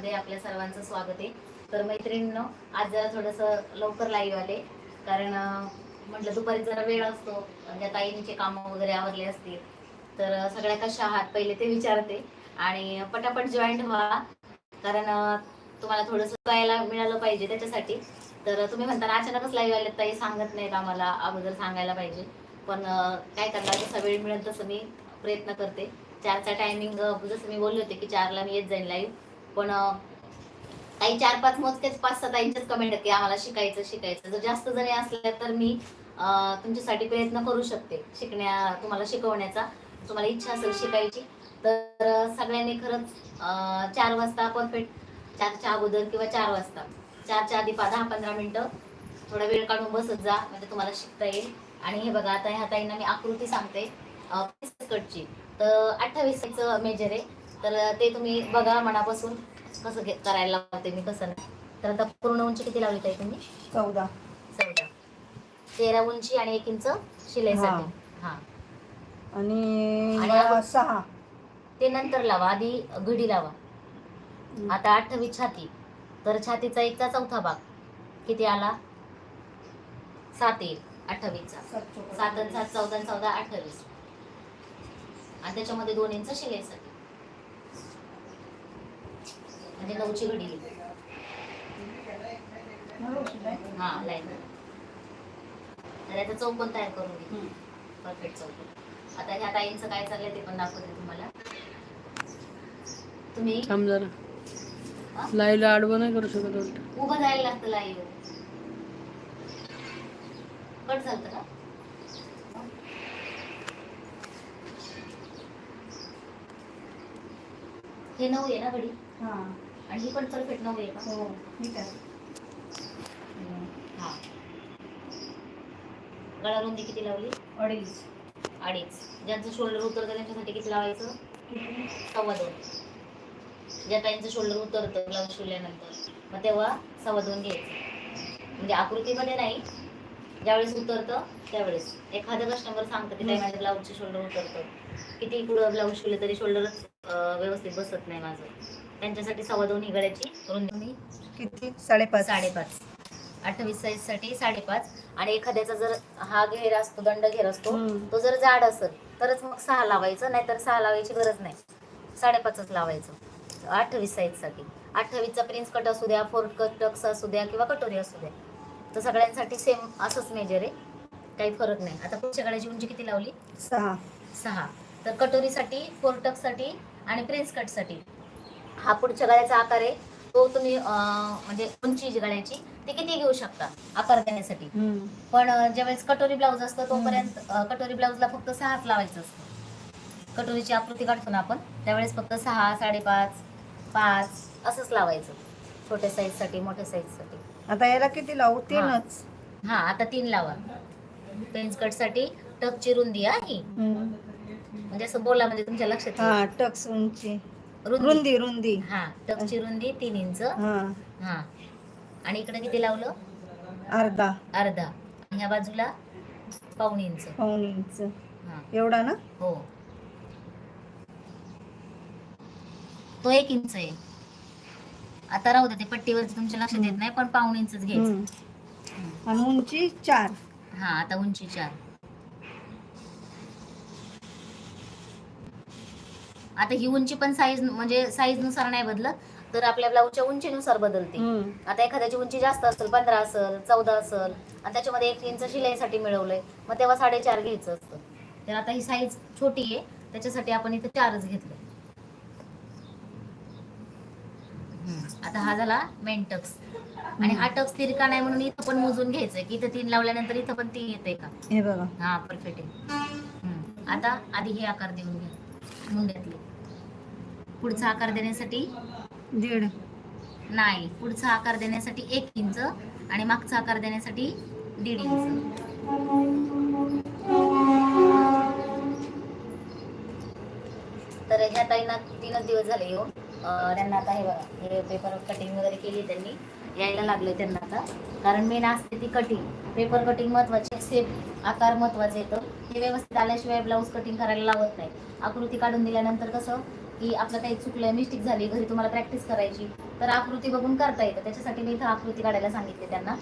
मध्ये आपल्या सर्वांचं स्वागत आहे. तर मैत्रिणींनो आज जरा थोडंसं लवकर लाईव्ह आले. कारण म्हटलं दुपारी जरा वेळ असतो. म्हणजे ज्या ताईंचे कामं वगैरे आवरले असतील. तर सगळ्या कशा आहात? पहिले ते विचारते. आणि पटापट जॉईंट व्हा. कारण तुम्हाला थोडंसं पाहायला मिळालं पाहिजे त्याच्यासाठी. तर तुम्ही म्हणताना अचानकच लाईव्ह आले ताई सांगत नाहीत आम्हाला. अगोदर सांगायला पाहिजे. पण काय करणार? जसा वेळ मिळेल तसं मी प्रयत्न करते. चारचा टायमिंग जसं मी बोलले होते की चारला मी येत जाईन लाईव्ह पण काही चार पाच मोजकेच पाच सात ताईंचेच कमेंट की आम्हाला शिकायचं शिकायचं. जर जास्त जणी असल्या तर मी तुमच्यासाठी प्रयत्न करू शकते शिकण्या तुम्हाला शिकवण्याचा. तुम्हाला इच्छा असेल शिकायची तर सगळ्यांनी खरंच चार वाजता परफेक्ट चारच्या अगोदर किंवा चार वाजता. चारच्या आधी पा दहा पंधरा मिनटं. थोडा वेळ काढून बसत जा म्हणजे तुम्हाला शिकता येईल. आणि हे बघा आता ह्या ताईंना मी आकृती सांगते कटची तर अठ्ठावीस मेजर आहे. तर ते तुम्ही बघा मनापासून कसं घे- करायला लावते मी कसं नाही. तर आता पूर्ण उंची किती लावली ताई तुम्ही? चौदा. चौदा. तेरा उंची आणि एक इंच शिलाईसाठी हा. आणि सहा. ते नंतर लावा आधी घडी लावा. आता अठ्ठावीस छाती. तर छातीचा एकचा चौथा भाग. किती आला? सात येईल अठ्ठावीसचा सात आणि सात चौदा आणि चौदा अठ्ठावीस आणि त्याच्यामध्ये दोन इंच शिलाईसाठी म्हणजे नऊची घडी. हा लाईन याचा चौकोन तयार करून घे. परफेक्ट चौकोन आता ह्या ताईंचं काय चाललंय ते पण दाखवते तुम्हाला. तुम्ही? थांब हा? जरा लाईव्हला आडवं नाही करू शकत उभं जायला लागतं लाईव्ह. कट झालं का? हे नऊ आहे ना घडी? हा. आणि ही पण परफेक्ट नऊ आहे का? हो ठीक आहे. हा. गळा रुंदी किती लावली? अडीच. अडीच. ज्यांचं शोल्डर उतरतं त्यांच्यासाठी किती लावायचं? सव्वा दोन. ज्या ताईंचं शोल्डर उतरतं ब्लाऊज शिवल्यानंतर मग तेव्हा सव्वा दोन घ्यायचं. म्हणजे आकृतीमध्ये नाही. ज्यावेळेस उतरतं त्यावेळेस. एखादं कस्टमर सांगतं की ताई माझ्या ब्लाऊजचं शोल्डर उतरतं. किती पुढं ब्लाऊज शिवलं तरी शोल्डरच व्यवस्थित बसत नाही माझं. त्यांच्यासाठी सव्वा दोन ही गळ्याची रुंदी किती? साडेपाच. साडेपाच. अठ्ठावीस साईजसाठी साडेपाच. आणि एखाद्याचा जर हा घेर असतो दंड घेर असतो. तो जर जाड असेल तरच मग सहा लावायचं नाहीतर सहा लावायची गरज नाही. साडेपाचच लावायचं. अठ्ठावीस साईजसाठी अठ्ठावीसचा प्रिन्स कट असू द्या फोर्ट कट टक्स असू द्या किंवा कटोरी असू द्या. तर सगळ्यांसाठी सेम असंच मेजर आहे. काही फरक नाही. आता पुढच्या गळ्याची उंची किती लावली? सहा. सहा. तर कटोरीसाठी फोरटकसाठी आणि प्रिन्स कटसाठी. हा पुढच्या गळ्याचा आकार आहे. तो तुम्ही म्हणजे उंची जी गळ्याची ती किती घेऊ शकता आकार देण्यासाठी. पण ज्यावेळेस कटोरी ब्लाऊज असतो तोपर्यंत कटोरी ब्लाऊजला फक्त सहाच लावायचं असतं. कटोरीची आकृती काढतो ना आपण त्यावेळेस फक्त सहा साडेपाच पाच असंच लावायचं. छोट्या साईजसाठी मोठ्या साईजसाठी आता याला किती लावू? तीनच. हा आता तीन लावा. प्रिन्स कटसाठी टकची रुंदी आहे. ही हम्म. म्हणजे असं बोला म्हणजे तुमच्या लक्षात. हा टक्स उंची. रुंदी. रुंदी हा टकची रुंदी तीन इंच. हा. हा. आणि इकडे किती लावलं? अर्धा. अर्धा. ह्या बाजूला पाऊण इंच. पाऊण इंच. हा. एवढा ना? हो. तो एक इंच आहे. आता राहू दे ते पट्टीवरती तुमच्या लक्षात येत नाही पण पाऊण इंचच घ्यायचं. हम्म. आणि उंची चार. हा आता उंची चार. आता ही उंची पण साईज म्हणजे साईजनुसार नाही बदलत तर आपल्या ब्लाऊजच्या उंचीनुसार बदलते. आता एखाद्याची उंची जास्त असेल पंधरा असेल चौदा असेल आणि त्याच्यामध्ये एक इंच शिलाईसाठी मिळवलंय मग तेव्हा साडेचार घ्यायचं असतं. तर आता ही साईज छोटी आहे त्याच्यासाठी आपण इथं चारच घेतलं. आता हा झाला मेन टक्स आणि हा टक्स तिरका नाही म्हणून इथं पण मोजून घ्यायचंय की इथं तीन लावल्यानंतर इथं पण तीन येते का? हे बघा. हा परफेक्ट आहे. आता आधी हे आकार देऊन घ्या मुंड्यातले. पुढचा आकार देण्यासाठी? दीड. नाही. पुढचा आकार देण्यासाठी एक इंच आणि मागचा आकार देण्यासाठी दीड इंच. तर ह्या ताईंना तीनच दिवस झाले येऊन. त्यांना आता हे बघा हे पेपर कटिंग वगैरे केली त्यांनी. यायला लागले त्यांना आता. कारण मेन असते ती कटिंग पेपर कटिंग महत्वाची सेप आकार महत्त्वाचे येतं हे व्यवस्थित आल्याशिवाय ब्लाऊज कटिंग करायला लावत नाही. आकृती काढून दिल्यानंतर कसं की आपलं काही चुकलं मिस्टेक झाली घरी तुम्हाला प्रॅक्टिस करायची तर आकृती बघून करता येतं. त्याच्यासाठी मी इथं आकृती काढायला सांगितले त्यांना.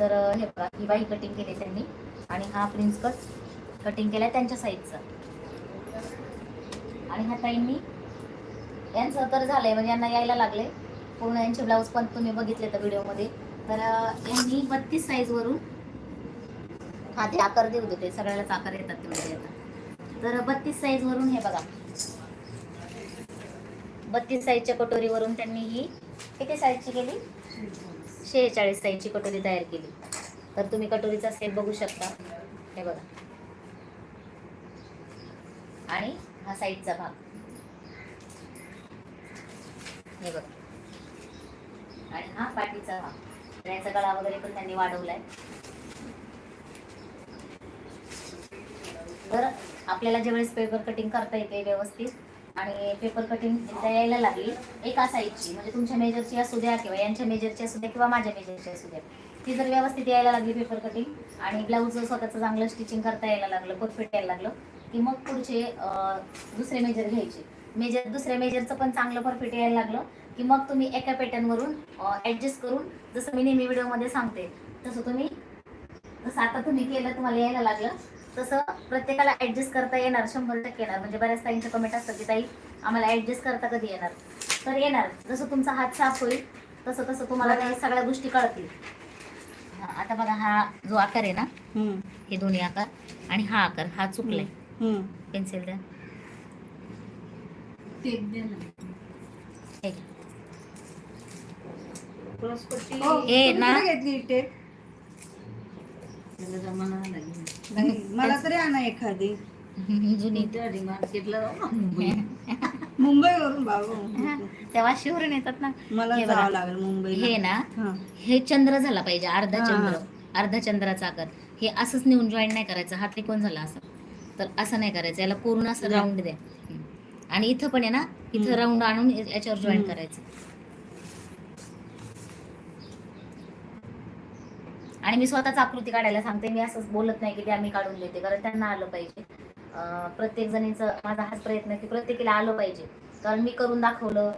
तर हे बघा ही बाही कटिंग केली त्यांनी. आणि हा प्रिन्स कट कटिंग केलाय त्यांच्या साईजचा आणि हा ताईंनी यांचं तर झालंय म्हणजे यांना यायला लागले पूर्ण यांचे ब्लाऊज पण तुम्ही बघितले तर व्हिडिओमध्ये तर यांनी बत्तीस साईजवरून हा ते आकार देऊ देते. सगळ्यालाच आकार येतात तेवढे येतात तर बत्तीस साईज वरून हे बघा. बत्तीस साईजच्या कटोरीवरून त्यांनी ही किती साईजची केली? शेहेचाळीस साईजची कटोरी तयार केली. तर तुम्ही कटोरीचा सेप बघू शकता. हे बघा. आणि हा साईडचा भाग. हे बघा. आणि हा पाठीचा भाग. याचा गळा वगैरे पण त्यांनी वाढवलाय. तर आपल्याला ज्यावेळेस पेपर कटिंग करता येते व्यवस्थित आणि पेपर कटिंग यायला लागली. एका साईजची म्हणजे तुमच्या मेजरची असू द्या किंवा यांच्या मेजरची असू द्या किंवा माझ्या मेजरची असू द्या. ती जर व्यवस्थित यायला लागली पेपर कटिंग आणि ब्लाऊज स्वतःचं चांगलं स्टिचिंग करता यायला लागलं परफेक्ट यायला लागलं की मग पुढचे दुसरे मेजर घ्यायचे. मेजर दुसऱ्या मेजरचं पण चांगलं परफेक्ट यायला लागलं की मग तुम्ही एका पॅटर्नवरून ॲडजस्ट करून जसं मी नेहमी व्हिडिओमध्ये सांगते तसं तुम्ही जसं आता तुम्ही केलं तुम्हाला यायला लागलं तसं प्रत्येकाला ऍडजस्ट करता येणार शंभर टक्के येणार. म्हणजे बऱ्याच ताईंचे कमेंट असतात की ताई आम्हाला ऍडजस्ट करता कधी येणार? तर येणार. जसं तुमचा हात साफ होईल तसं तसं तुम्हाला त्या सगळ्या गोष्टी कळतील. हा, आता बघा हा जो आकार आहे ना हम्म, हे दोन्ही आकार आणि हा आकार हा चुकलाय. हम्म. पेन्सिल द्या हे ना- कुठे घेतली टेप नाही, मला तरी आणा एखादी. जुनी मुंबईवरून बाबू तेव्हा शिवरून येतात ना. मला हे. जावं लागेल मुंबईला. हे ना हा. चंद्र झाला पाहिजे अर्धा चंद्र. अर्धा चंद्राचा आकार. हे असंच नेऊन जॉईन नाही करायचं. हा त्रिकोण झाला असं. तर असं नाही करायचं. याला पूर्ण असं. राऊंड द्या. आणि इथं पण आहे ना इथं. राऊंड आणून याच्यावर जॉईन. करायचं. आणि मी स्वतःच आकृती काढायला सांगते. मी असंच बोलत नाही की त्या मी काढून देते कारण त्यांना आलं पाहिजे. प्रत्येक जणीचं माझा हाच प्रयत्न की प्रत्येकीला आलं पाहिजे. कारण मी करून दाखवलं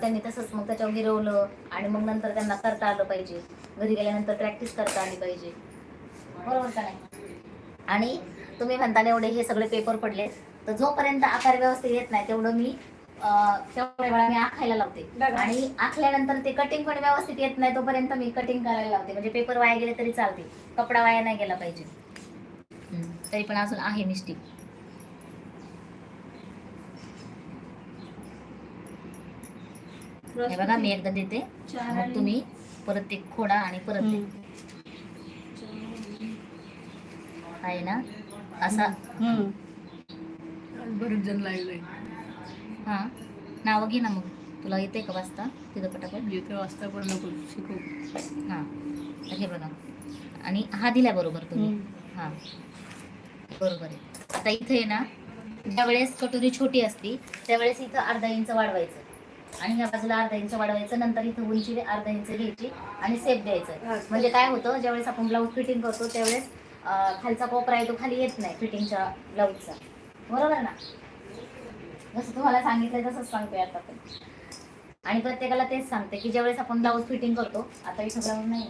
त्यांनी तसंच मग त्याच्यावर गिरवलं आणि मग नंतर त्यांना करता आलं पाहिजे. घरी गेल्यानंतर प्रॅक्टिस करता आली पाहिजे. बरोबर का नाही? आणि तुम्ही म्हणताना एवढे हे सगळे पेपर पडले तर जोपर्यंत आकार व्यवस्थित येत नाही तेवढं मी तेवढ्या वेळा मी आखायला लावते. आणि आखल्यानंतर ते कटिंग पण व्यवस्थित येत नाही तोपर्यंत मी कटिंग करायला लावते. म्हणजे पेपर वाया गेले तरी चालते. कपडा वाया नाही गेला पाहिजे. तरी पण अजून आहे मिस्टेक. हे बघा मी एकदा देते. मग तुम्ही परत ते खोडा आणि परत. आहे ना? असा. हम्म. बरेच जण हा. नावं घे ना मग. तुला येते का वाचता? तिथं पटापट. येते वाचता पण नको शिकव हा. हे बघा. आणि हा दिला बरोबर तुम्ही. हा. बरोबर आहे. आता इथे आहे ना. ज्यावेळेस कटोरी छोटी असती त्यावेळेस इथं अर्धा इंच वाढवायचं. आणि ह्या बाजूला अर्धा इंच वाढवायचं नंतर इथं उंची अर्धा इंच घ्यायची आणि सेप द्यायचं. म्हणजे काय होतं ज्यावेळेस आपण ब्लाऊज फिटिंग करतो त्यावेळेस खालचा कोपरा आहे तो खाली येत नाही फिटिंगच्या ब्लाऊजचा बरोबर ना? जसं तुम्हाला सांगितलंय तसंच सांगतोय आता पण. आणि प्रत्येकाला तेच सांगते की ज्यावेळेस आपण ब्लाऊज फिटिंग करतो आता इथं ब्लाऊज नाही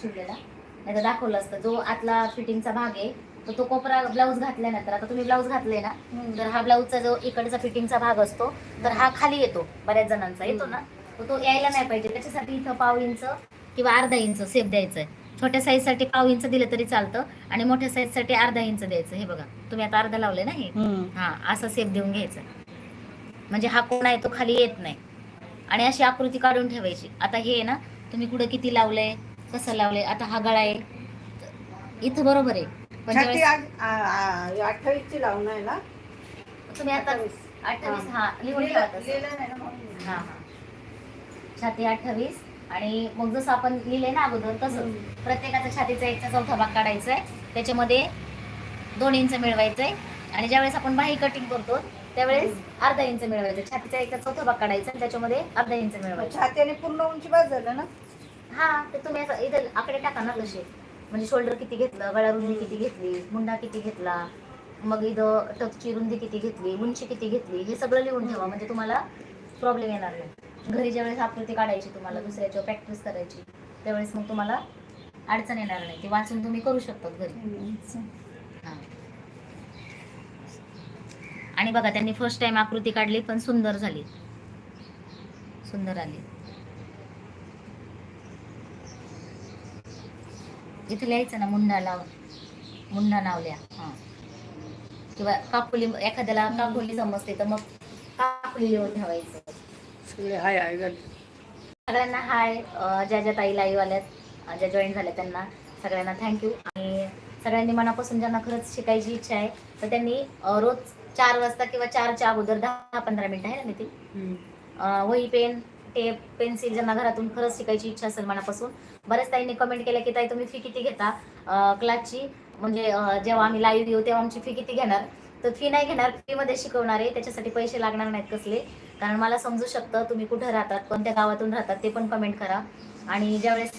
शिवलेला. नाही तर दाखवलं असतं. जो आतला फिटिंगचा भाग आहे तर तो कोपरा ब्लाऊज घातल्यानंतर आता तुम्ही ब्लाऊज घातले ना तर हा ब्लाऊजचा जो इकडचा फिटिंगचा भाग असतो तर हा खाली येतो बऱ्याच जणांचा येतो ना. तर तो यायला नाही पाहिजे. त्याच्यासाठी इथं पाव इंच किंवा अर्धा इंच सेप द्यायचं आहे छोट्या साईजसाठी पाव इंच दिलं तरी चालतं आणि मोठ्या साईजसाठी अर्धा इंच द्यायचं. हे बघा तुम्ही आता अर्धा लावले ना हे. हा असा सेप देऊन घ्यायचा. म्हणजे हा कोण आहे तो खाली येत नाही. आणि अशी आकृती काढून ठेवायची. आता हे ना तुम्ही कुठं किती लावलंय कसं लावलंय आता हा गळा आहे. इथं बरोबर आहे. अठ्ठावीसची लावून आहे ना? तुम्ही आता अठ्ठावीस. हा लिहून ठेवा. हा हा. छाती अठ्ठावीस. आणि मग जसं आपण लिहिले ना अगोदर तसं. प्रत्येकाचा छातीचा एकचा चौथा भाग काढायचा आहे त्याच्यामध्ये दोन इंच मिळवायचंय. आणि ज्यावेळेस आपण बाही कटिंग करतो त्यावेळेस अर्धा इंच मिळवायचं. छातीचा एकचा चौथा भाग काढायचा आणि त्याच्यामध्ये अर्धा इंच मिळवायचं. छातीने पूर्ण उंची बाज झालं ना? हा ते तुम्ही असं इथं आकडे टाका ना तसे. म्हणजे शोल्डर किती घेतलं गळा रुंदी किती घेतली मुंडा किती घेतला मग इथं टकची रुंदी किती घेतली उंची किती घेतली हे सगळं लिहून ठेवा. म्हणजे तुम्हाला प्रॉब्लेम येणार नाही. घरी ज्यावेळेस आकृती काढायची तुम्हाला दुसऱ्याच्यावर प्रॅक्टिस करायची त्यावेळेस मग तुम्हाला अडचण येणार नाही. ती वाचून तुम्ही करू शकता घरी. हा. आणि बघा त्यांनी फर्स्ट टाइम आकृती काढली पण सुंदर झाली. सुंदर आली. इथे लिहायचं ना मुंडा लाव मुंडा नावल्या हा. किंवा काकुली एखाद्याला काकुली समजते तर मग काकुली लिहून ठेवायचं. सगळे हाय हाय गड सगळ्यांना हाय ज्या ज्या ताई लाईव्ह आल्यात ज्या जॉईन झाल्या त्यांना सगळ्यांना थँक्यू आणि सगळ्यांनी मनापासून ज्यांना खरंच शिकायची इच्छा आहे तर त्यांनी रोज चार वाजता किंवा चारच्या अगोदर दहा पंधरा मिनिटं आहे ना नितीन? अं, वही पेन टेप पेन्सिल ज्यांना घरातून खरंच शिकायची इच्छा असेल मनापासून. बऱ्याच ताईंनी कमेंट केलं की ताई तुम्ही फी किती घेता? क्लासची म्हणजे जेव्हा आम्ही लाईव्ह येऊ तेव्हा आमची फी किती घेणार? तर फी नाही घेणार फीमध्ये शिकवणार आहे. त्याच्यासाठी पैसे लागणार नाहीत कसले. कारण मला समजू शकतं तुम्ही कुठं राहतात कोणत्या गावातून राहतात ते पण कमेंट करा. आणि ज्यावेळेस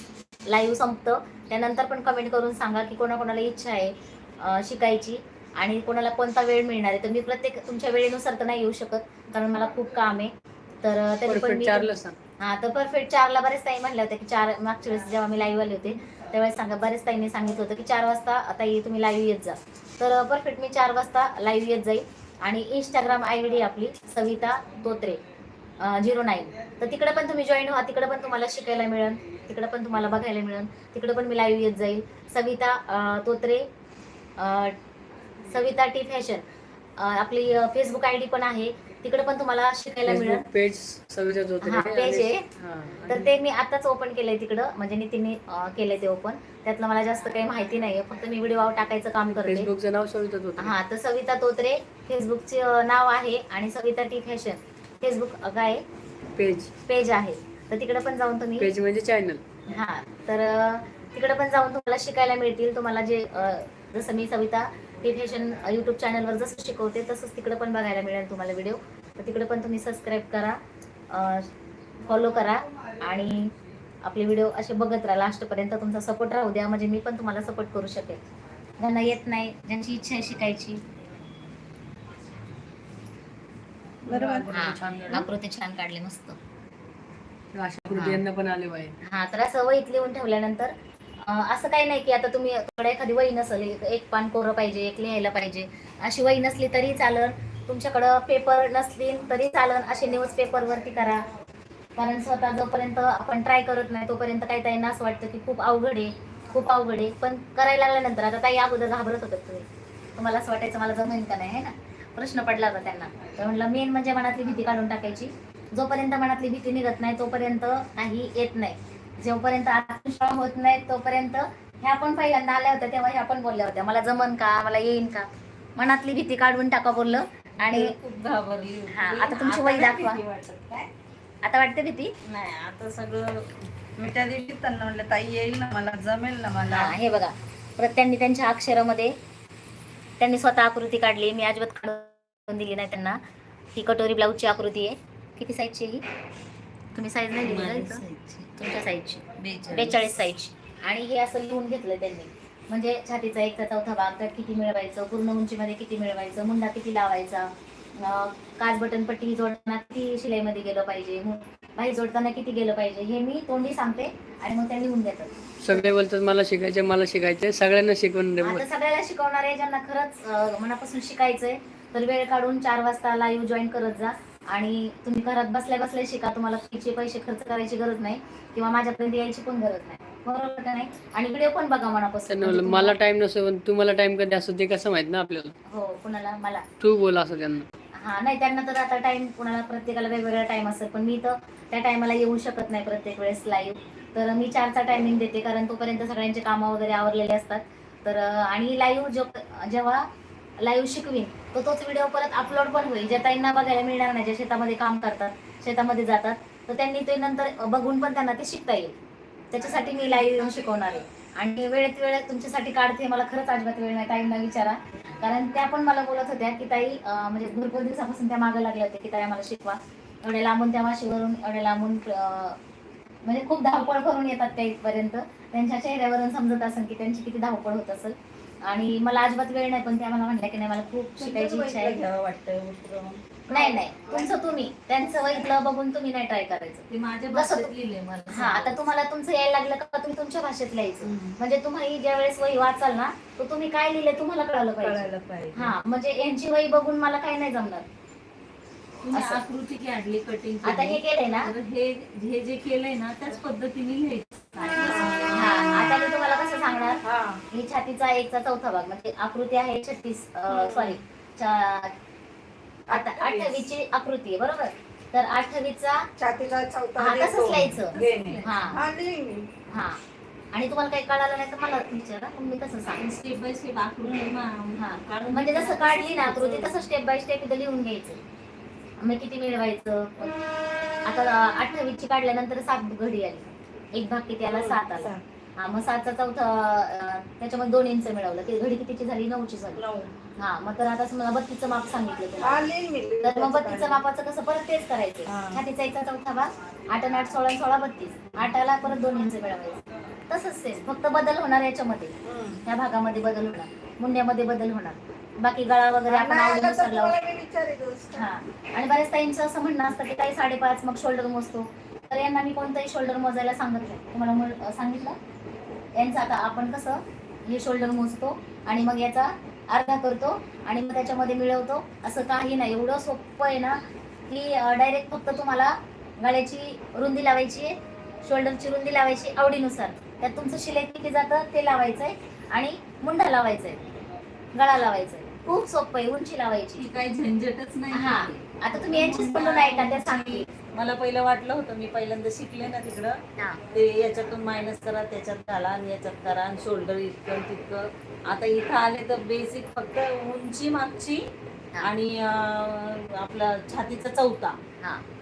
लाईव्ह संपतं त्यानंतर पण कमेंट करून सांगा की कोणाकोणाला इच्छा आहे शिकायची. आणि कोणाला कोणता वेळ मिळणार आहे. तर मी प्रत्येक तुमच्या वेळेनुसार तर नाही येऊ शकत कारण मला खूप काम आहे. तर तरी पण मी हा तर परफेक्ट चारला बरेच ताई म्हणले होते की चार मागच्या वेळेस जेव्हा मी लाईव्ह आले होते त्यावेळेस सांगा बरेच ताईंनी सांगितलं होतं की चार वाजता आता तुम्ही लाईव्ह येत जा. तर परफेक्ट मी चार वाजता लाईव्ह येत जाईल आणि इंस्टाग्राम आय डी आपली सविता तोत्रे झिरो नाईन तर तिकडे पण तुम्ही जॉईन व्हा. तिकडे पण तुम्हाला शिकायला मिळेल. तिकडे पण तुम्हाला बघायला मिळेल. तिकडे पण मी लाईव्ह येत जाईल सविता तोत्रे सविता टी फॅशन. आपली फेसबुक आय डी पण आहे. तिकडे पण तुम्हाला शिकायला मिळेल. पेज हा, page आहे. तर ते मी आताच ओपन केलंय तिकडं. म्हणजे नितीनने अं, केलंय ते ओपन त्यातलं मला जास्त काही माहिती नाहीये. फक्त मी व्हिडिओ टाकायचं काम करते. फेसबुकचं नाव सविताच होतं हा तर सविता तोत्रे फेसबुकचे नाव आहे आणि सविता टी फॅशन फेसबुक काय पेज पेज आहे. तर तिकडे पण जाऊन तुम्ही पेज म्हणजे चॅनल हा तर तिकडे पण जाऊन तुम्हाला शिकायला मिळतील. तुम्हाला जे जसं मी सविता टी फॅशन युट्यूब चॅनलवर जसं शिकवते तसंच तिकडे पण बघायला मिळेल तुम्हाला व्हिडिओ तर तिकडे पण तुम्ही सबस्क्राईब करा फॉलो करा आणि आपले व्हिडिओ असे बघत राहा. लास्टपर्यंत तुमचा सपोर्ट राहू द्या. म्हणजे मी पण तुम्हाला सपोर्ट करू शकेल. ज्यांना येत नाही ज्यांची इच्छा आहे शिकायची. बरोबर हा छान झालं. आकृती छान काढली मस्त. हा तर असं वहीत लिहून ठेवल्यानंतर असं काही नाही की आता तुम्ही थोडं एखादी वही नसेल एक- पान कोरं पाहिजे एक लिहायला पाहिजे अशी वही नसली तरी चालन. तुमच्याकडं पेपर नसली तरी चालन असे न्यूज पेपरवरती करा. कारण स्वतः जोपर्यंत आपण ट्राय करत नाही तोपर्यंत काही ताईंना असं वाटतं की खूप अवघड आहे खूप अवघड आहे. पण करायला लागल्यानंतर आता ताई अगोदर घाबरत होतात तुम्ही. तुम्हाला असं वाटायचं मला जमेल का नाही? है ना? प्रश्न पडला होता त्यांना. तर म्हणलं मेन म्हणजे मनातली भीती काढून टाकायची. जोपर्यंत मनातली भीती निघत नाही तोपर्यंत काही येत नाही. जोपर्यंत आत्मविश्वास होत नाही तोपर्यंत ह्या पण पहिल्यांदा आल्या होत्या तेव्हा ह्या पण बोलल्या होत्या. मला जमन का? मला येईन का? मनातली भीती काढून टाका बोललं. आणि खूप घाबरली होती. हा, आता तुमची वही दाखवा. भीती वाटत काय? आता वाटते भीती? नाही आता सगळं मी त्या दिवशी त्यांना म्हणलं ताई येईल ना मला जमेल ना मला. हा हे बघा. परत त्यांनी त्यांच्या अक्षरामध्ये त्यांनी स्वतः आकृती काढली. मी अजिबात काढून दिली नाही त्यांना. ही कटोरी ब्लाऊजची आकृती आहे. किती साईजची ही? तुम्ही साईज नाही दिली? तुमच्या साईजची बेचाळीस. साईजची आणि हे असं लिहून घेतलं त्यांनी. म्हणजे छातीचा एक चौथा भाग त्यात किती मिळवायचं? पूर्ण उंचीमध्ये किती मिळवायचं? मुंडा किती लावायचा? अं, काच बटन पट्टी जोडताना किती शिलाईमध्ये गेलं पाहिजे? मु- बाही जोडताना किती गेलं पाहिजे? हे मी तोंडी सांगते आणि मग त्या लिहून देतात सगळे बोलतात मला शिकायचे मला शिकायचे सगळ्यांना शिकवून दे आता सगळ्याला शिकवणार आहे ज्यांना खरंच अं, मनापासून शिकायचंय तर वेळ काढून चार वाजता लाईव्ह जॉईन करत जा. आणि तुम्ही घरात बसल्या बसल्या शिका तुम्हाला फीचे पैसे खर्च करायची गरज नाही किंवा माझ्यापर्यंत यायची पण गरज नाही. बरोबर का नाही? आणि व्हिडिओ पण बघा मनापासून. त्यांना म्हणजे मला टाइम नसतो पण तुम्हाला टाइम कधी असतो ते कसं माहीत ना आपल्याला? हो कुणाला? मला. तू बोल असं त्यांना. हा नाही त्यांना तर आता टाइम कुणाला प्रत्येकाला वेगवेगळा टाइम असेल पण मी तर त्या टायमाला येऊ शकत नाही प्रत्येक वेळेस लाईव्ह तर मी चारचा टायमिंग देते कारण तोपर्यंत सगळ्यांचे कामं वगैरे आवरलेले असतात. तर अं, आणि लाईव्ह जो जेव्हा लाईव्ह शिकवीन. तर तोच व्हिडिओ परत अपलोड पण होईल. ज्या ताईंना बघायला मिळणार नाही जे शेतामध्ये काम करतात शेतामध्ये जातात तर त्यांनी ते नंतर बघून पण त्यांना ते शिकता येईल. त्याच्यासाठी मी लाईव्ह येऊन शिकवणार आहे. आणि वेळेत वेळेत तुमच्यासाठी काढते. मला खरंच अजिबात वेळ नाही. ताईंना विचारा. कारण त्या पण मला बोलत होत्या की ताई म्हणजे भरपूर दिवसापासून त्या मागं लागल्या होत्या की ताई आम्हाला शिकवा. एवढे लांबून त्या माशीवरून एवढे लांबून म्हणजे खूप धावपळ करून येतात त्या इथपर्यंत. त्यांच्या चेहऱ्यावरून समजत असेल की त्यांची किती धावपळ होत असेल. आणि मला अजिबात वेळ नाही पण त्या मला म्हणल्या की नाही मला खूप शिकायची इच्छा आहे. वाटतं. नाही नाही तुमचं तुम्ही. त्यांचं वैतलं बघून तुम्ही नाही ट्राय करायचं. ते माझ्या जसं भाषेत तू- लिहिले हा आता तुम्हाला तुमचं यायला लागलं का तुम्ही तुमच्या भाषेत लिहायचं. म्हणजे तुम्ही ज्या वेळेस वही वाचाल ना तर तुम्ही काय लिहिले तुम्हाला कळालं पाहिजे. हा म्हणजे यांची वही बघून मला काही नाही जमणार. आकृती काढली कटिंग आता हे केलंय ना? हे हे जे केलंय ना त्याच पद्धतीने लिहायचं. हा ही छातीचा एकचा चौथा भाग म्हणजे आकृती आहे छत्तीस सॉरी आता अठ्ठावीस. अठ्ठावीसची आकृती आहे बरोबर? तर अठ्ठावीसचा छातीचा चौथा हा. तसंच लिहायचं. हा. हा. हा. आणि तुम्हाला काही कळालं नाही तर मला विचारा मी कसं सांग स्टेप बाय स्टेप आकृती हा. म्हणजे जसं काढली ना आकृती तसं स्टेप बाय स्टेप इथं लिहून घ्यायचं. मग किती मिळवायचं? आता अठ्ठावीसची काढल्यानंतर सात घडी आली. एक भाग किती आला? सात आला. हा मग सातचा चौथा त्याच्यामध्ये दोन इंच मिळवलं. ती घडी कितीची झाली? नऊची झाली. हा मग तर आता मला बत्तीचं माप सांगितलं तुम्हाला. तर मग बत्तीचं मापाचं कसं परत तेच करायचं. हा. छातीचा एकचा चौथा भाग आठ आणि आठ सोळा आणि सोळा बत्तीस. आठाला परत दोन इंच मिळवायचं. तसंच सेम फक्त बदल होणार याच्यामध्ये. ह्या भागामध्ये बदल होणार. मुंड्यामध्ये बदल होणार. बाकी गळा वगैरे आपण. हा. आणि बऱ्याच ताईंचं असं म्हणणं असतं की काही साडेपाच मग शोल्डर मोजतो. तर यांना मी कोणतंही शोल्डर मोजायला सांगत नाही. तुम्हाला सांगितलं? यांचं आता आपण कसं हे शोल्डर मोजतो आणि मग याचा अर्धा करतो आणि मग त्याच्यामध्ये मिळवतो. असं काही नाही. एवढं सोपं आहे ना की डायरेक्ट फक्त तुम्हाला गळ्याची रुंदी लावायची आहे शोल्डरची रुंदी लावायची आवडीनुसार. त्यात तुमचं शिलाई किती जातं ते लावायचं आहे आणि मुंडा लावायचा आहे गळा लावायचा आहे खूप सोपं आहे. उंची लावायची. काही झंझटच नाही. हा. आता तुम्ही यांचीच बोलून ऐका त्या सांगते मला पहिलं वाटलं होतं मी पहिल्यांदा शिकले ना तिकडं. ते याच्यातून मायनस करा त्याच्यात घाला आणि याच्यात करा आणि शोल्डर इतकं तितकं आता इथं आले तर बेसिक फक्त उंची मागची. आणि आपला छातीचा चौथा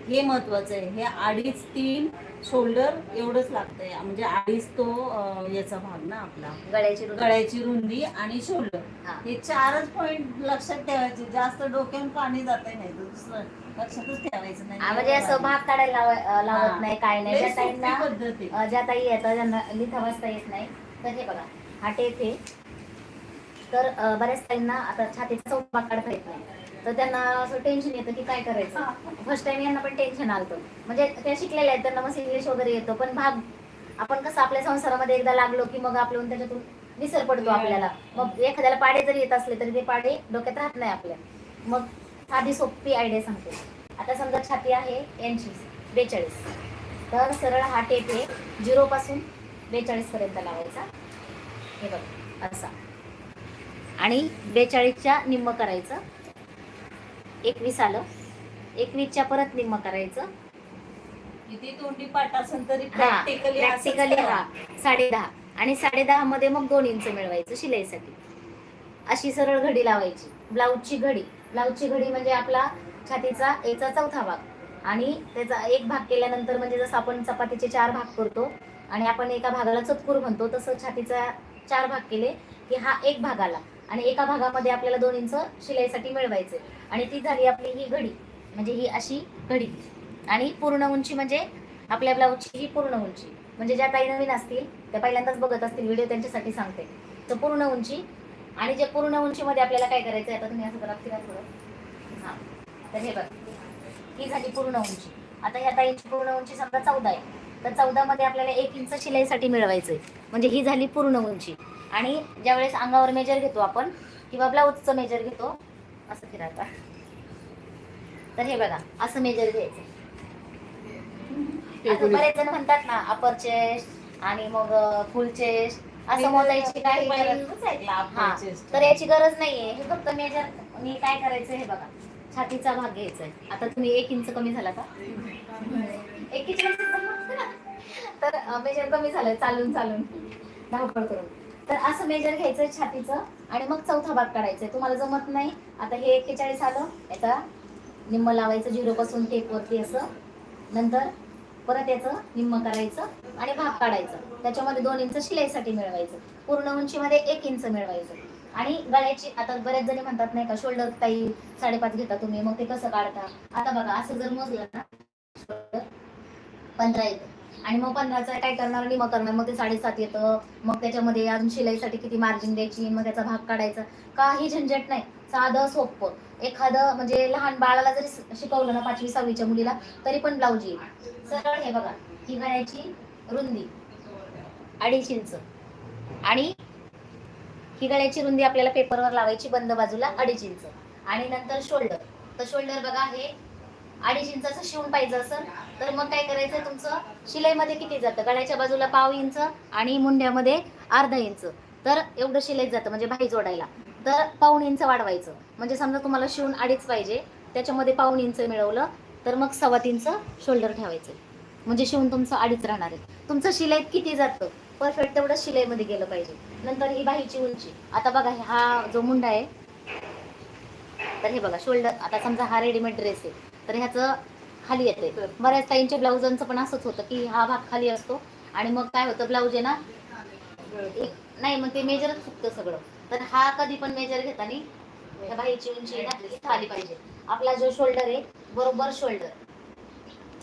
हा महत्वाचं आहे. हे अडीच तीन शोल्डर एवढंच लागतंय. म्हणजे अडीच तो अं, याचा भाग ना आपला. गळ्याची रुंदी. गळ्याची रुंदी आणि शोल्डर हा. हे चारच पॉइंट लक्षात ठेवायचे. जास्त डोक्यावर पाणी जात नाही तर दुसरं लक्षातच ठेवायचं नाही. हा, म्हणजे असं भाग काढायला लाव- अं, लावत हा. नाही काय नाही. लय ज्या सोपी ताईंना पद्धत आहे. अं, ज्या ताई येतं ज्यांना लिहिता वाचता येत नाही. तर हे बघा. हा टेप आहे. तर अं, बऱ्याच ताईंना आता छातीचा चौथा भाग काढता येत नाही. तर त्यांना असं टेन्शन येतं की काय करायचं? फर्स्ट टाइम यांना पण टेन्शन आलं म्हणजे त्या शिकलेल्या आहेत त्यांना मग इंग्लिश वगैरे येतं पण भाग आपण कसं आपल्या संसारामध्ये एकदा लागलो की मग आपलं त्याच्यातून विसर पडतो आपल्याला. मग एखाद्याला पाडे जरी येत असले तरी ते पाडे डोक्यात राहत नाही आपल्या. मग साधी सोपी आयडिया सांगते. आता समजा छाती आहे यांची बेचाळीस. तर सरळ हा टेप आहे झिरो पासून बेचाळीस पर्यंत लावायचा. हे बघ असा. आणि बेचाळीसच्या निम्म करायचं. एकवीस आलं. एकवीसच्या परत निम्म करायचं. किती तोंडी पाठ असेल तरी हा प्रॅक्टिकली हा. साडे दहा. आणि साडे दहा मध्ये मग दोन इंच मिळवायचं शिलाईसाठी. अशी सरळ घडी लावायची. ब्लाऊजची घडी. ब्लाऊजची घडी म्हणजे आपला छातीचा एकचा चौथा भाग. आणि त्याचा एक भाग केल्यानंतर म्हणजे जसं आपण चपातीचे चार भाग करतो आणि आपण एका भागाला चतकूर म्हणतो तसं छातीचा चार भाग केले की हा एक भाग आला. आणि एका भागामध्ये आपल्याला दोन इंच शिलाईसाठी मिळवायचे. आणि ती झाली आपली ही घडी म्हणजे ही अशी घडी. आणि पूर्ण उंची म्हणजे आपल्या ब्लाऊजची ही पूर्ण उंची. म्हणजे ज्या काही नवीन असतील त्या पहिल्यांदाच बघत असतील व्हिडिओ त्यांच्यासाठी सांगते. तर पूर्ण उंची आणि जे पूर्ण उंचीमध्ये आपल्याला काय करायचं आहे आता तुम्ही असं करा फिरा थोडं. हां. तर हे बघ. ही झाली पूर्ण उंची. आता ह्या ताईंची पूर्ण उंची समजा चौदा आहे. तर चौदामध्ये आपल्याला एक इंच शिलाईसाठी मिळवायचं आहे म्हणजे ही झाली पूर्ण उंची. आणि ज्यावेळेस अंगावर मेजर घेतो आपण किंवा ब्लाऊजचं मेजर घेतो असं फिरायचा तर हे बघा असं मेजर घ्यायचं. बरेच जण म्हणतात ना अपर चेस्ट आणि मग फुल चेस्ट असं मोजायची काही तर याची गरज नाहीये. हे फक्त मेजर मी काय करायचं हे बघा. छातीचा भाग घ्यायचा आहे आता तुम्ही एक इंच कमी झाला का? एक इंच तर मेजर कमी झालं चालून चालून. धावपळ करून. तर असं मेजर घ्यायचं छातीचं आणि मग चौथा भाग काढायचा तुम्हाला जमत नाही. आता हे एक्केचाळीस आलं. याचा निम्म लावायचं झिरो पासून टेप वरती असं. नंतर परत याचं निम्म करायचं आणि भाग काढायचं. त्याच्यामध्ये दोन इंच शिलाईसाठी मिळवायचं. पूर्ण उंचीमध्ये एक इंच मिळवायचं. आणि गळ्याची आता बऱ्याच जणी म्हणतात नाही का शोल्डर ताई साडेपाच घेता तुम्ही मग ते कसं काढता? आता बघा असं जर मोजलं ना पंधरा येतं. आणि मग पंधराचा काय करणार आणि मग करणार. मग ते साडेसात येतं. मग त्याच्यामध्ये अजून शिलाईसाठी किती मार्जिन द्यायची मग त्याचा भाग काढायचा. काही झंझट नाही. साधं सोपं. एखादं म्हणजे लहान बाळाला जरी शिकवलं ना पाचवी सहावीच्या मुलीला तरी पण ब्लाऊज येईल. सरळ हे बघा. ही गळ्याची रुंदी. अडीच इंच. आणि ही गळ्याची रुंदी आपल्याला पेपरवर लावायची बंद बाजूला अडीच इंच. आणि नंतर शोल्डर तर शोल्डर बघा हे अडीच इंचाचं शिवून पाहिजे असेल तर मग काय करायचं? तुमचं शिलाईमध्ये किती जातं? गळ्याच्या बाजूला पाव इंच आणि मुंड्यामध्ये अर्धा इंच. तर एवढं शिलाईत जातं म्हणजे भाई जोडायला. तर पाऊण इंच वाढवायचं. म्हणजे समजा तुम्हाला शिवून अडीच पाहिजे त्याच्यामध्ये पाऊण इंच मिळवलं तर मग सव्वा इंच शोल्डर ठेवायचं. म्हणजे शिवून तुमचं अडीच राहणार आहे. तुमचं शिलाईत किती जातं? परफेक्ट तेवढं शिलाईमध्ये गेलं पाहिजे. नंतर ही बाहीची उंची. आता बघा हा जो मुंडा आहे तर हे बघा शोल्डर आता समजा हा रेडीमेड ड्रेस आहे. तर ह्याचं खाली येते बऱ्याच ताईंच्या ब्लाउजांचं पण असंच होतं की हा भाग खाली असतो आणि मग काय होतं ब्लाऊज आहे ना एक- नाही मग ते मेजरच चुकतं सगळं. तर हा कधी पण मेजर घेताना बाहीची उंची ना आली पाहिजे. आपला जो शोल्डर आहे बरोबर शोल्डर.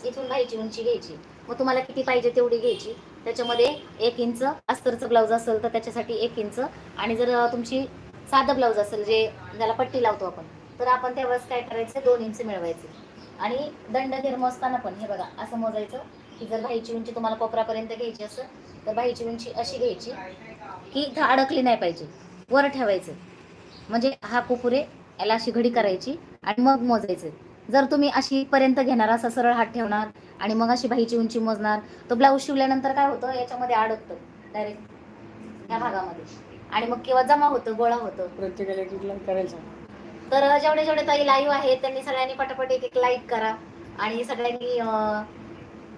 इथून बाहीची उंची घ्यायची. मग तुम्हाला किती पाहिजे तेवढी घ्यायची. त्याच्यामध्ये एक इंच अस्तरचं ब्लाऊज असेल तर त्याच्यासाठी एक इंच. आणि जर तुमची साधं ब्लाऊज असेल जे ज्याला पट्टी लावतो आपण तर आपण त्यावेळेस काय करायचं दोन इंच मिळवायचे. आणि दंड असताना पण हे बघा असं मोजायचं की जर बाहीची उंची तुम्हाला कोपरापर्यंत घ्यायची असेल तर बाहीची उंची अशी घ्यायची की इथं अडकली नाही पाहिजे वर ठेवायचं. म्हणजे हा कुपुरे याला अशी घडी करायची आणि मग मोजायचं. जर तुम्ही अशी पर्यंत घेणार असा सरळ हात ठेवणार आणि मग अशी बाहीची उंची मोजणार तर ब्लाऊज शिवल्यानंतर काय होतं? याच्यामध्ये अडकतं डायरेक्ट या भागामध्ये. आणि मग किंवा जमा होतं गोळा होतं? प्रत्येकाला करायचं. तर जेवढे जेवढे ताई लाईव्ह आहेत त्यांनी सगळ्यांनी पटापट एक एक लाईक करा. आणि सगळ्यांनी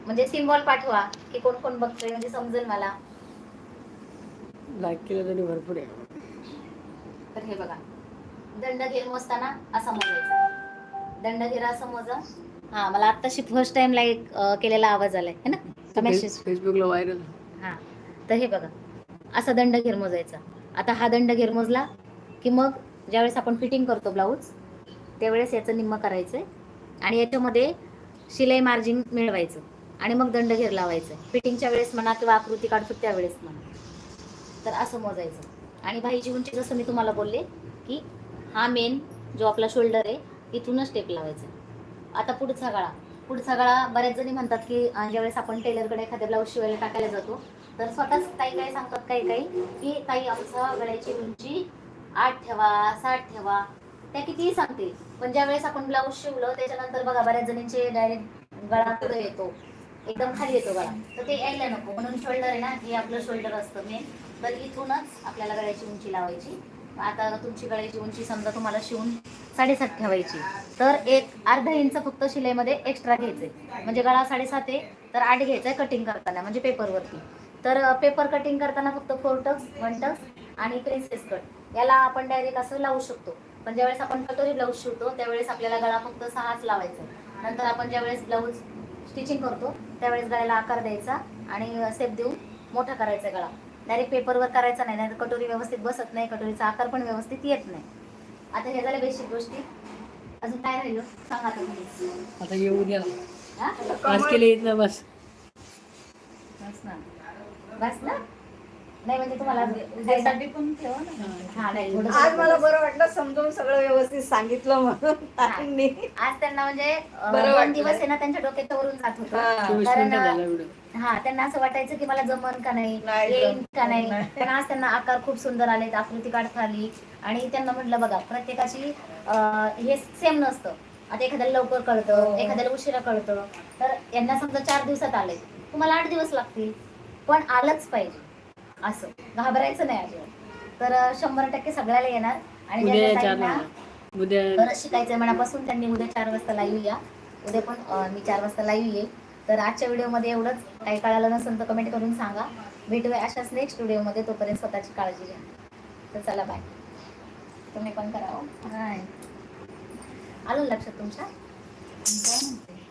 म्हणजे सिम्बॉल पाठवा की कोण कोण बघतोय म्हणजे समजेल मला. लाईक केलं तरी भरपूर आहे. तर हे बघा. दंडघेर मोजताना असा मोजायचा. दंडघेर असं मोजा. हा मला आत्ताशी फर्स्ट टाइम लाईक केलेला आवाज आलाय. है ना? मेसेज फेसबुकला व्हायरल हा. तर हे बघा. असा दंडघेर मोजायचा. आता हा दंडघेर मोजला की मग ज्यावेळेस आपण फिटिंग करतो ब्लाऊज त्यावेळेस याचं निम्म करायचं आणि याच्यामध्ये शिलाई मार्जिन मिळवायचं आणि मग दंडघेर लावायचं. फिटिंगच्या वेळेस म्हणा किंवा आकृती काढतो त्यावेळेस म्हणा. तर असं मोजायचं. आणि भाईची उंची जसं मी तुम्हाला बोलले की हा मेन जो आपला शोल्डर आहे इथूनच टेप लावायचं. आता पुढचा गळा. पुढचा गळा बऱ्याच जणी म्हणतात की ज्यावेळेस आपण टेलरकडे एखाद्या ब्लाऊज शिवायला टाकायला जातो तर स्वतःच ताई काय सांगतात काही काही? की ताई आमचा गळ्याची उंची आठ ठेवा साठ ठेवा त्या कितीही सांगतील. पण ज्यावेळेस आपण ब्लाऊज शिवलं त्याच्यानंतर बघा बऱ्याच जणींचे डायरेक्ट गळा पुढे येतो. एकदम खाली येतो गळा. तर ते यायला नको. म्हणून शोल्डर आहे ना हे आपलं शोल्डर असतं मेन तर इथूनच आपल्याला गळ्याची उंची लावायची. आता तुमची गळ्याची उंची समजा तुम्हाला शिवून साडेसात ठेवायची. तर एक अर्धा इंच फक्त शिलाईमध्ये एक्स्ट्रा घ्यायचे म्हणजे गळा साडेसात आहे तर आठ घ्यायचा आहे कटिंग करताना म्हणजे पेपरवरती तर पेपर कटिंग करताना फक्त फोर टक्स वन टक्स आणि प्रिन्सेस कट याला आपण डायरेक्ट असं लावू शकतो. पण ज्यावेळेस आपण कटोरी ब्लाऊज शिवतो त्यावेळेस आपल्याला गळा फक्त सहाच लावायचा नंतर आपण ज्यावेळेस ब्लाऊज स्टिचिंग करतो त्यावेळेस गळ्याला आकार द्यायचा आणि सेप देऊन मोठा करायचा गळा. डायरेक्ट पेपरवर करायचा नाही नाही कटोरी व्यवस्थित बसत नाही कटोरीचा आकार पण व्यवस्थित येत नाही. आता हे झाल्या बेसिक गोष्टी. अजून काय राहिलं? सांगा तुम्ही. आता येऊ द्या. हा? आज केले बस. बस ना. बस ना? नाही म्हणजे तुम्हाला त्यासाठी पण ठेवा ना. हा नाही थोडंसं- आज मला बरं वाटलं समजून सगळं व्यवस्थित सांगितलं म्हणून ताईंनी. आज त्यांना म्हणजे अं, बरं दोन वाटलं. दिवस आहे ना त्यांच्या डोक्यात वरून जात होतं. हा. चोवीस कारण मिनिटं झाला व्हिडिओ हा त्यांना असं वाटायचं की मला जमन का नाही नाही येईन जमत, का नाही. नाही. पण आज त्यांना आकार खूप सुंदर आले आकृती काढता आली आणि त्यांना म्हटलं बघा प्रत्येकाची अं, हे सेम नसतं. आता एखाद्याला लवकर कळतं हो. एखाद्याला उशिरा कळतं. तर यांना समजा चार दिवसात आलंय तुम्हाला आठ दिवस लागतील. पण आलंच पाहिजे. असं. घाबरायचं नाही अजिबात तर शंभर टक्के सगळ्याला येणार. आणि उद्या ज्या या ज्या चार ताईंना उद्या खरंच शिकायचंय मनापासून. त्यांनी उद्या चार वाजता लाईव्ह या. उद्या पण अं, मी चार वाजता लाईव्ह येईल. तर आजच्या व्हिडिओमध्ये एवढंच. काही कळालं नसेल तर कमेंट करून सांगा. भेटूया अशाच नेक्स्ट व्हिडिओमध्ये. तोपर्यंत स्वतःची काळजी घ्या. तर चला बाय तुम्ही पण करा हो. आलं लक्षात तुमच्या? काय म्हणते?